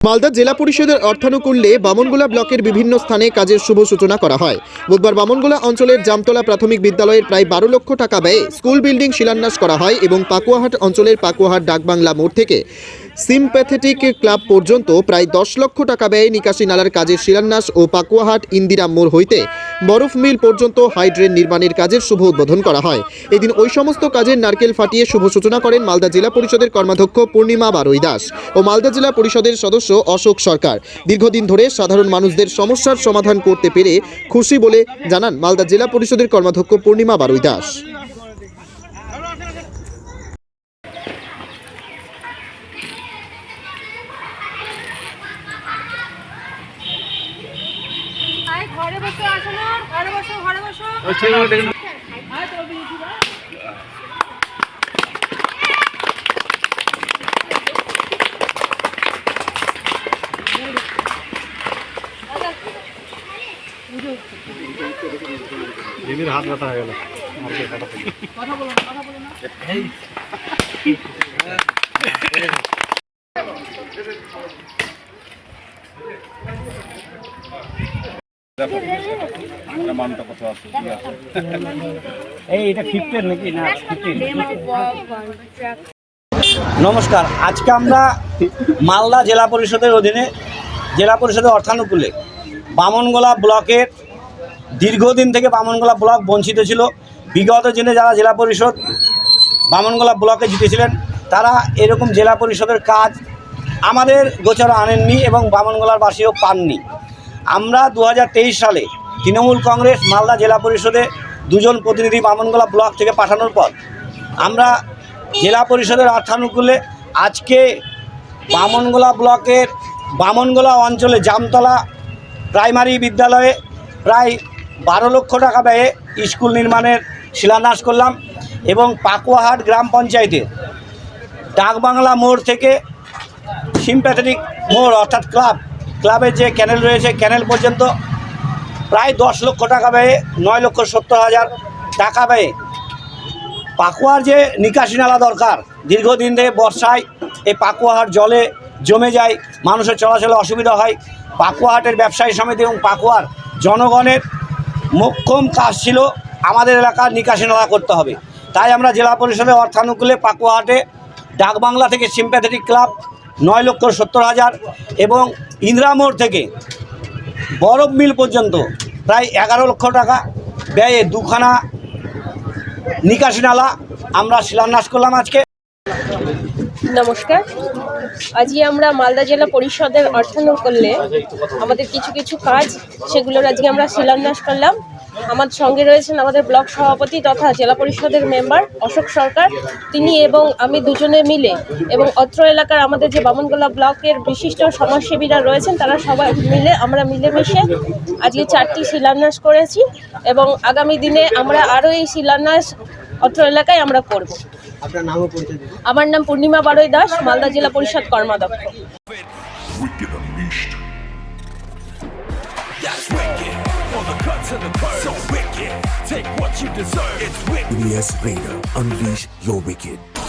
মালদা জেলা পরিষদের অর্থানুকূল্যে বামনগোলা ব্লকের বিভিন্ন স্থানে কাজের শুভ সূচনা করা হয়। বুধবার বামনগোলা অঞ্চলের জামতলা প্রাথমিক বিদ্যালয়ের প্রায় বারো লক্ষ টাকা ব্যয়ে স্কুল বিল্ডিং শিলান্যাস করা হয় এবং পাকুয়াহাট অঞ্চলের পাকুয়াহাট ডাকবাংলা মোড় থেকে সিমপ্যাথেটিক ক্লাব পর্যন্ত প্রায় দশ লক্ষ টাকা ব্যয়ে নিকাশি নালার কাজের শিলান্যাস ও পাকুয়াহাট ইন্দিরা মোড় হইতে বরফ মিল পর্যন্ত হাইড্রেন নির্মাণের কাজের শুভ উদ্বোধন করা হয়। এদিন ওই সমস্ত কাজের নারকেল ফাটিয়ে শুভ সূচনা করেন মালদা জেলা পরিষদের কর্মাধ্যক্ষ পূর্ণিমা বারুই দাস ও মালদা জেলা পরিষদের সদস্য অশোক সরকার। দীর্ঘদিন ধরে সাধারণ মানুষদের সমস্যার সমাধান করতে পেরে খুশি বলে জানান মালদা জেলা পরিষদের কর্মাধ্যক্ষ পূর্ণিমা বারুই দাস। ঘরে বসো ঘরে বসো। আয় তো বিউটি বা। দিদির হাত ব্যথা হয়ে এই এটা ফিফটেন নাকি? না নমস্কার আজকে আমরা মালদা জেলা পরিষদের অধীনে জেলা পরিষদের অর্থানুকূলে বামনগোলা ব্লকের দীর্ঘদিন থেকে বামনগোলা ব্লক বঞ্চিত ছিল। বিগত দিনে যারা জেলা পরিষদ বামনগোলা ব্লকে জিতেছিলেন তারা এরকম জেলা পরিষদের কাজ আমাদের গোচরে আনেননি এবং বামনগোলার বাসীও পাননি। আমরা দু হাজার তেইশ সালে তৃণমূল কংগ্রেস মালদা জেলা পরিষদে দুজন প্রতিনিধি বামনগোলা ব্লক থেকে পাঠানোর পর আমরা জেলা পরিষদের অর্থানুকূলে আজকে বামনগোলা ব্লকের বামনগোলা অঞ্চলে জামতলা প্রাইমারি বিদ্যালয়ে প্রায় বারো লক্ষ টাকা ব্যয়ে স্কুল নির্মাণের শিলান্যাস করলাম এবং পাকুয়াহাট গ্রাম পঞ্চায়েতের ডাকবাংলা মোড় থেকে সিম্প্যাথেটিক মোড় অর্থাৎ ক্লাব ক্লাবের যে ক্যানেল রয়েছে, ক্যানেল পর্যন্ত প্রায় দশ লক্ষ টাকা ব্যয়ে, নয় লক্ষ সত্তর হাজার টাকা ব্যয়ে। পাকুয়ার যে নিকাশি নালা দরকার, দীর্ঘদিন ধরে বর্ষায় এই পাকুয়াহাট জলে জমে যায়, মানুষের চলাচলে অসুবিধা হয়। পাকুয়াহাটের ব্যবসায়ী সমিতি এবং পাকুয়ার জনগণের মোক্ষম কাজ ছিল আমাদের এলাকার নিকাশি নালা করতে হবে। তাই আমরা জেলা পরিষদের অর্থানুকূলে পাকুয়াহাটে ডাকবাংলা থেকে সিম্প্যাথেটিক ক্লাব নয় লক্ষ সত্তর হাজার এবং ইন্দিরামোড় থেকে বরফ মিল পর্যন্ত প্রায় এগারো লক্ষ টাকা ব্যয়ে দুখানা নিকাশি নালা আমরা শিলান্যাস করলাম আজকে। নমস্কার। আজকে আমরা মালদা জেলা পরিষদের অর্থানুকূল্যে আমাদের কিছু কিছু কাজ, সেগুলোর আজকে আমরা শিলান্যাস করলাম। আমার সঙ্গে রয়েছেন আমাদের ব্লক সভাপতি তথা জেলা পরিষদের মেম্বার অশোক সরকার। তিনি এবং আমি দুজনে মিলে এবং অত্র এলাকার আমাদের যে বামনগোলা ব্লকের বিশিষ্ট সমাজসেবীরা রয়েছেন তারা সবাই মিলে আমরা মিলেমিশে আজকে চারটি শিলান্যাস করেছি এবং আগামী দিনে আমরা আরও এই শিলান্যাস অত্র এলাকায় আমরা করব। আমার নাম পূর্ণিমা বারই দাস মালদা জেলা পরিষদ কর্মাধ্যক্ষ। to the. So wicked, take what you deserve. It's wicked. Raider, unleash your wicked.